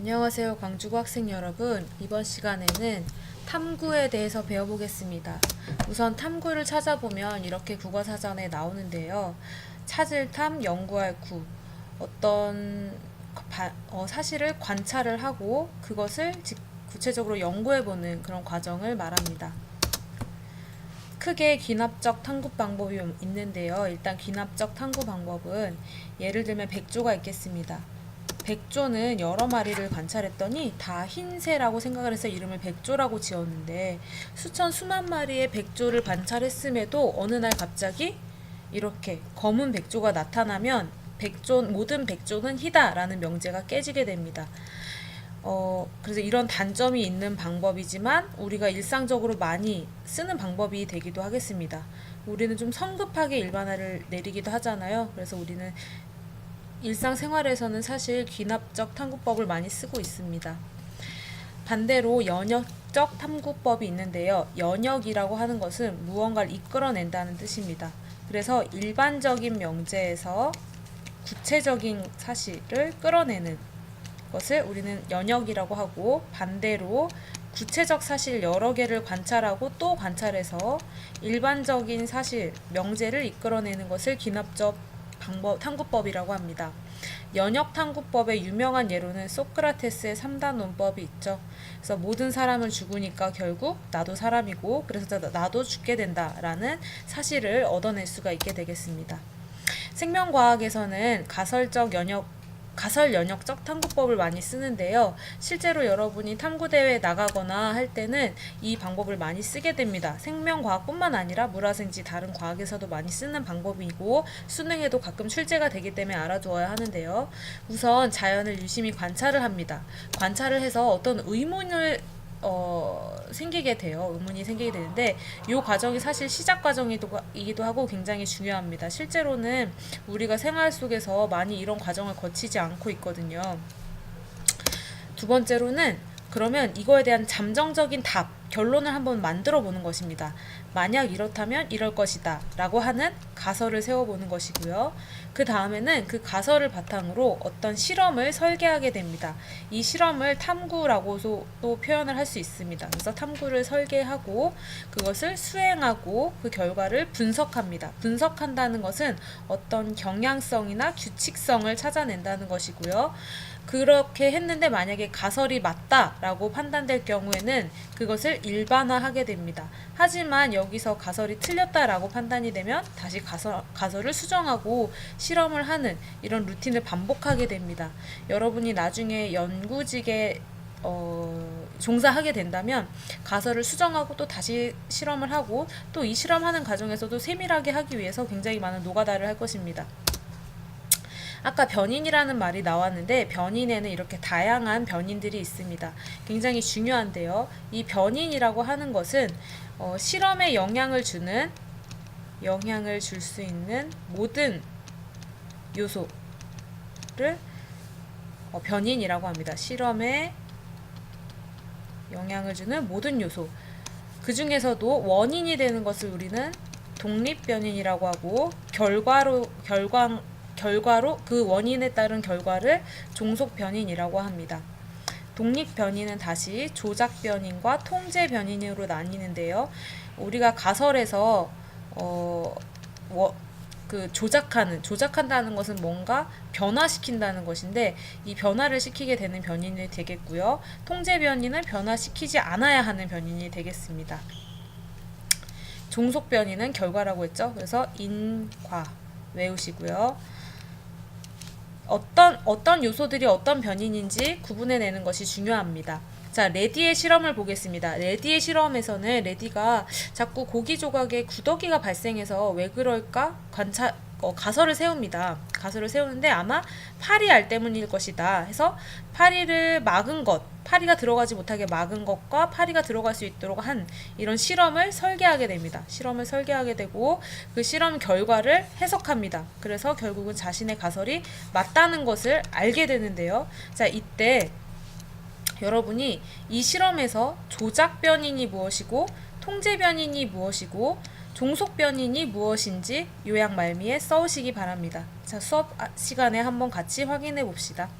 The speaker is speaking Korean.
안녕하세요. 광주고 학생 여러분. 이번 시간에는 탐구에 대해서 배워보겠습니다. 우선 탐구를 찾아보면 이렇게 국어사전에 나오는데요. 찾을 탐, 연구할 구. 어떤 바- 어, 사실을 관찰을 하고 그것을 직- 구체적으로 연구해보는 그런 과정을 말합니다. 크게 귀납적 탐구 방법이 있는데요. 일단 귀납적 탐구 방법은 예를 들면 백조가 있겠습니다. 백조는 여러 마리를 관찰했더니 다 흰새라고 생각을 해서 이름을 백조라고 지었는데 수천 수만 마리의 백조를 관찰했음에도 어느 날 갑자기 이렇게 검은 백조가 나타나면 백조 모든 백조는 희다라는 명제가 깨지게 됩니다. 어, 그래서 이런 단점이 있는 방법이지만 우리가 일상적으로 많이 쓰는 방법이 되기도 하겠습니다. 우리는 좀 성급하게 일반화를 내리기도 하잖아요. 그래서 우리는 일상생활에서는 사실 귀납적 탐구법을 많이 쓰고 있습니다. 반대로 연역적 탐구법이 있는데요. 연역이라고 하는 것은 무언가를 이끌어낸다는 뜻입니다. 그래서 일반적인 명제에서 구체적인 사실을 끌어내는 것을 우리는 연역이라고 하고 반대로 구체적 사실 여러 개를 관찰하고 또 관찰해서 일반적인 사실, 명제를 이끌어내는 것을 귀납적 방법, 탐구법이라고 합니다. 연역 탐구법의 유명한 예로는 소크라테스의 3단 논법이 있죠. 그래서 모든 사람은 죽으니까 결국 나도 사람이고 그래서 나- 나도 죽게 된다라는 사실을 얻어낼 수가 있게 되겠습니다. 생명과학에서는 가설적 연역 가설 연역적 탐구법을 많이 쓰는데요. 실제로 여러분이 탐구대회에 나가거나 할 때는 이 방법을 많이 쓰게 됩니다. 생명과학뿐만 아니라 물화생지 다른 과학에서도 많이 쓰는 방법이고 수능에도 가끔 출제가 되기 때문에 알아두어야 하는데요. 우선 자연을 유심히 관찰을 합니다. 관찰을 해서 어떤 의문을 어, 생기게 돼요. 의문이 생기게 되는데 이 과정이 사실 시작 과정이기도 하고 굉장히 중요합니다. 실제로는 우리가 생활 속에서 많이 이런 과정을 거치지 않고 있거든요. 두 번째로는 그러면 이거에 대한 잠정적인 답, 결론을 한번 만들어 보는 것입니다. 만약 이렇다면 이럴 것이다 라고 하는 가설을 세워보는 것이고요. 그 다음에는 그 가설을 바탕으로 어떤 실험을 설계하게 됩니다. 이 실험을 탐구라고도 또 표현을 할 수 있습니다. 그래서 탐구를 설계하고 그것을 수행하고 그 결과를 분석합니다. 분석한다는 것은 어떤 경향성이나 규칙성을 찾아낸다는 것이고요. 그렇게 했는데 만약에 가설이 맞다라고 판단될 경우에는 그것을 일반화하게 됩니다. 하지만 여기서 가설이 틀렸다라고 판단이 되면 다시 가설, 가설을 수정하고 실험을 하는 이런 루틴을 반복하게 됩니다. 여러분이 나중에 연구직에 어, 종사하게 된다면 가설을 수정하고 또 다시 실험을 하고 또 이 실험하는 과정에서도 세밀하게 하기 위해서 굉장히 많은 노가다를 할 것입니다. 아까 변인이라는 말이 나왔는데 변인에는 이렇게 다양한 변인들이 있습니다. 굉장히 중요한데요. 이 변인이라고 하는 것은 어, 실험에 영향을 주는 영향을 줄 수 있는 모든 요소를 어, 변인이라고 합니다. 실험에 영향을 주는 모든 요소. 그 중에서도 원인이 되는 것을 우리는 독립 변인이라고 하고 결과로 결과 결과로 그 원인에 따른 결과를 종속 변인이라고 합니다. 독립 변인은 다시 조작 변인과 통제 변인으로 나뉘는데요. 우리가 가설에서 어, 워, 그 조작하는 조작한다는 것은 뭔가 변화시킨다는 것인데 이 변화를 시키게 되는 변인이 되겠고요. 통제 변인은 변화시키지 않아야 하는 변인이 되겠습니다. 종속 변인은 결과라고 했죠. 그래서 인과 외우시고요. 어떤 어떤 요소들이 어떤 변인인지 구분해 내는 것이 중요합니다. 자, 레디의 실험을 보겠습니다. 레디의 실험에서는 레디가 자꾸 고기 조각에 구더기가 발생해서 왜 그럴까 관찰 어, 가설을 세웁니다. 가설을 세우는데 아마 파리 알 때문일 것이다. 해서 파리를 막은 것, 파리가 들어가지 못하게 막은 것과 파리가 들어갈 수 있도록 한 이런 실험을 설계하게 됩니다. 실험을 설계하게 되고 그 실험 결과를 해석합니다. 그래서 결국은 자신의 가설이 맞다는 것을 알게 되는데요. 자, 이때 여러분이 이 실험에서 조작 변인이 무엇이고 통제 변인이 무엇이고 종속 변인이 무엇인지 요약 말미에 써오시기 바랍니다. 자, 수업 아- 시간에 한번 같이 확인해 봅시다.